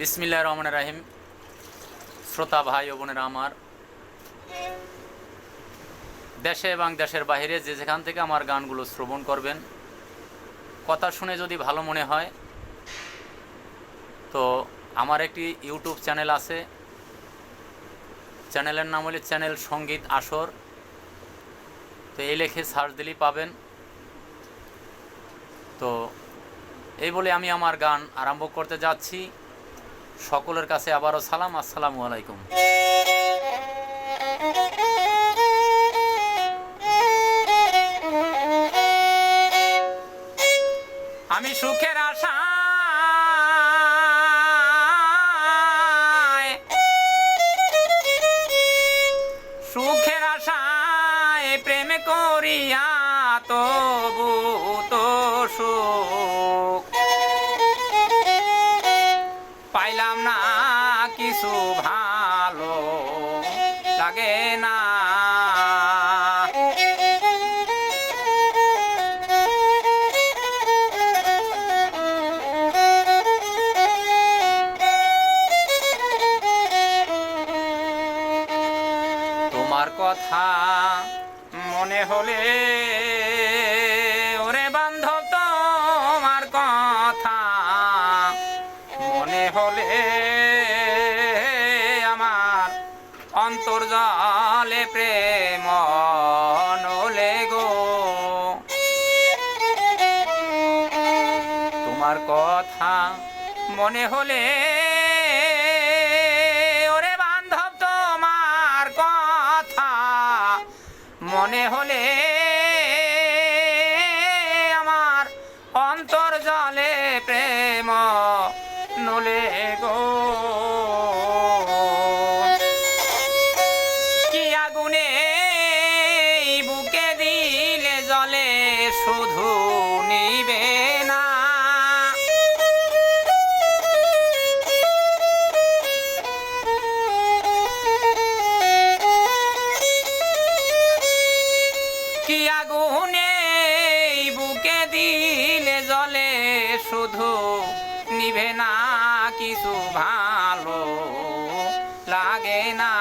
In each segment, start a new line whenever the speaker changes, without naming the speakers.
বিসমিল্লা রহমান রাহিম। শ্রোতা ভাই ও বোনেরা আমার, দেশে এবং দেশের বাইরে যে যেখান থেকে আমার গানগুলো শ্রবণ করবেন, কথা শুনে যদি ভালো মনে হয়, তো আমার একটি ইউটিউব চ্যানেল আছে। চ্যানেলের নাম হলে চ্যানেল সংগীত আসর। তো এই লেখে সার্চ দিলেই পাবেন। তো এই বলে আমি আমার গান আরম্ভ করতে যাচ্ছি। সকলের কাছে আবারও সালাম আসসালামু আলাইকুম। আমি সুখের আশায় সুখের আশায় প্রেম করিয়া তবু কিছু ভালো লাগে না। তোমার কথা মনে হলে ওরে বান্ধব তোমার কথা মনে হলে অন্তর্জলে প্রেম নলে গো। তোমার কথা মনে হলে, ওরে বান্ধব, তোমার কথা মনে হলে, আমার অন্তর জলে প্রেম, নলে গো। শুধু নিভে না, কিছু ভালো লাগে না।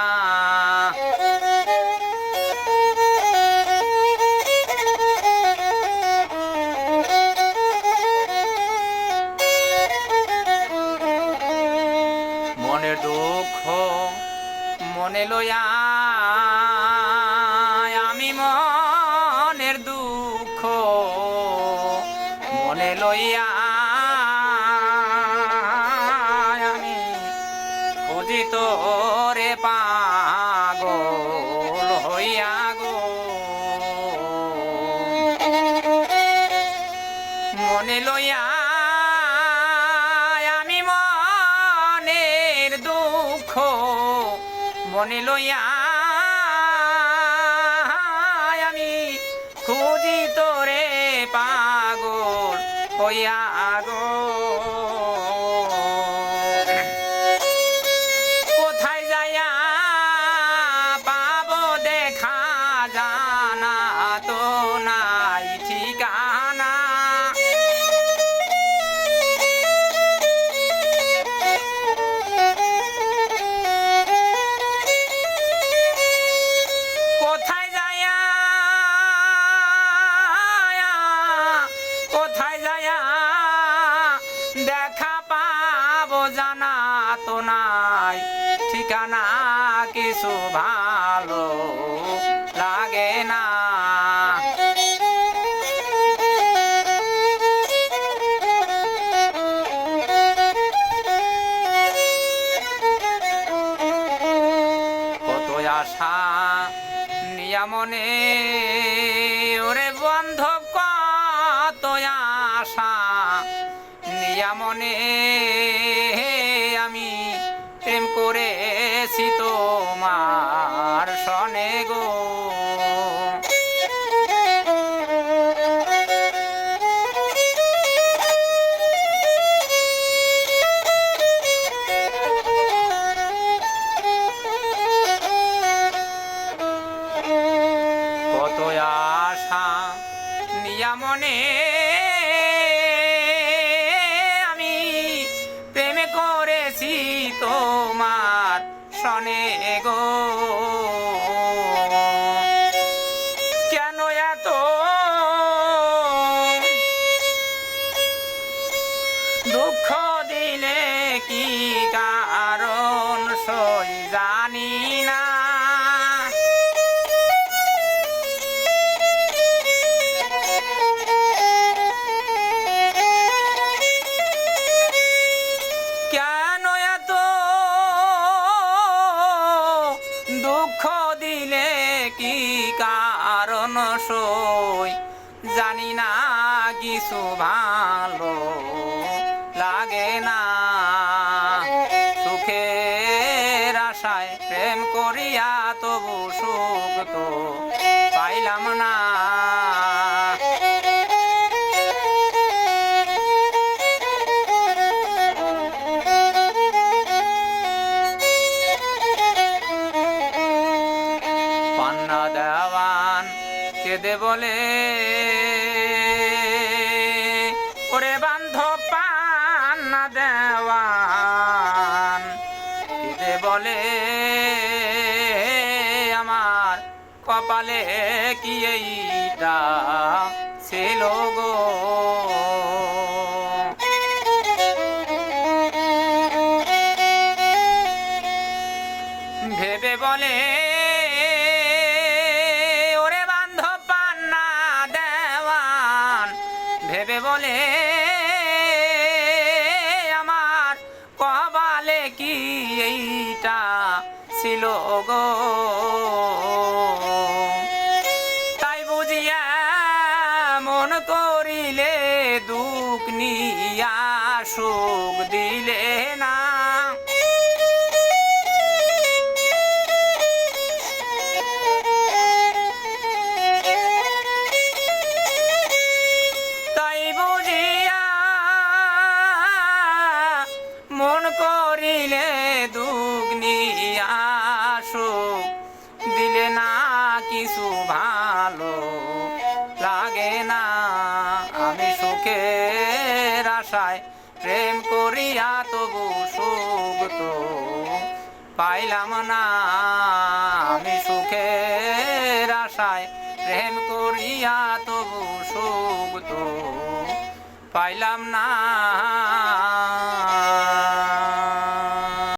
মনের দুঃখ মনে লইয়া, আমি মনের দুঃখ মনে লইয়া তোরে পাগল হইয়া গো। মনে লইয়া আমি মনের দুঃখ। মনে লইয়া আমি খুঁজি তোরে পাগল হইয়া ভালো লাগে না। কত আশা নিয়ামনে ওরে বান্ধব কত আশা নিয়ামনে কত আশা নিয়ামনে কি কারণ সই? জানি না কিছু ভালো লাগে না। সুখের আশায় প্রেম করিয়া তবু সুখ তো পাইলাম না। পান্না দেওয়ান কেঁদে বলে, ওরে বান্ধব পান্না দেওয়ান কেঁদে বলে, আমার কপালে কি এইটা ছিল গো? ভেবে বলে ছিল সুখ দিলে না কিছু ভালো লাগে না। আমি সুখের আশায় প্রেম করিয়া তবু সুখ তো পাইলাম না। আমি সুখের আশায় প্রেম করিয়া তবু সুখ তো পাইলাম না।